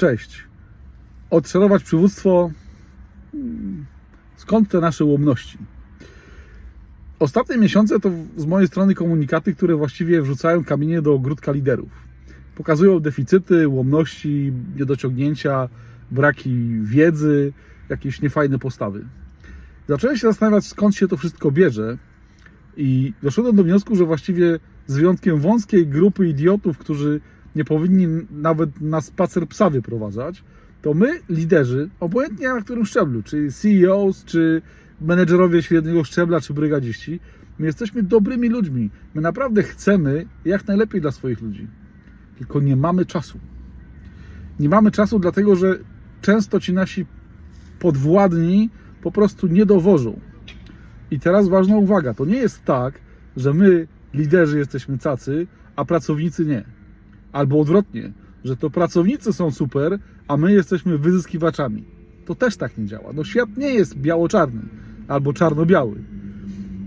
Cześć. Odszerować przywództwo. Skąd te nasze ułomności? Ostatnie miesiące to z mojej strony komunikaty, które właściwie wrzucają kamienie do ogródka liderów. Pokazują deficyty, ułomności, niedociągnięcia, braki wiedzy, jakieś niefajne postawy. Zacząłem się zastanawiać, skąd się to wszystko bierze, i doszedłem do wniosku, że właściwie z wyjątkiem wąskiej grupy idiotów, którzy nie powinni nawet na spacer psa wyprowadzać, to my, liderzy, obojętnie na którym szczeblu, czy CEOs, czy menedżerowie średniego szczebla, czy brygadziści, my jesteśmy dobrymi ludźmi. My naprawdę chcemy jak najlepiej dla swoich ludzi. Tylko nie mamy czasu. Nie mamy czasu, dlatego że często ci nasi podwładni po prostu nie dowożą. I teraz ważna uwaga, to nie jest tak, że my, liderzy, jesteśmy cacy, a pracownicy nie. Albo odwrotnie, że to pracownicy są super, a my jesteśmy wyzyskiwaczami. To też tak nie działa. No świat nie jest biało-czarny albo czarno-biały.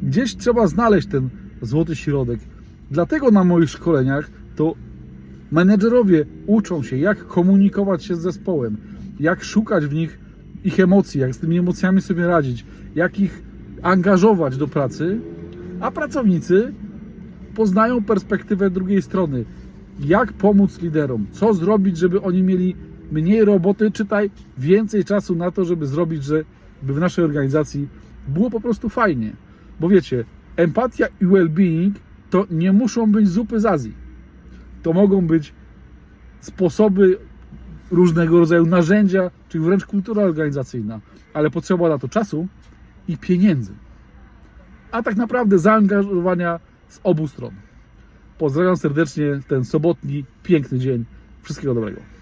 Gdzieś trzeba znaleźć ten złoty środek. Dlatego na moich szkoleniach to menedżerowie uczą się, jak komunikować się z zespołem, jak szukać w nich ich emocji, jak z tymi emocjami sobie radzić, jak ich angażować do pracy, a pracownicy poznają perspektywę drugiej strony. Jak pomóc liderom? Co zrobić, żeby oni mieli mniej roboty, czytaj więcej czasu na to, żeby zrobić, żeby w naszej organizacji było po prostu fajnie. Bo wiecie, empatia i well-being to nie muszą być zupy z Azji. To mogą być sposoby, różnego rodzaju narzędzia, czy wręcz kultura organizacyjna, ale potrzeba na to czasu i pieniędzy. A tak naprawdę zaangażowania z obu stron. Pozdrawiam serdecznie ten sobotni, piękny dzień. Wszystkiego dobrego.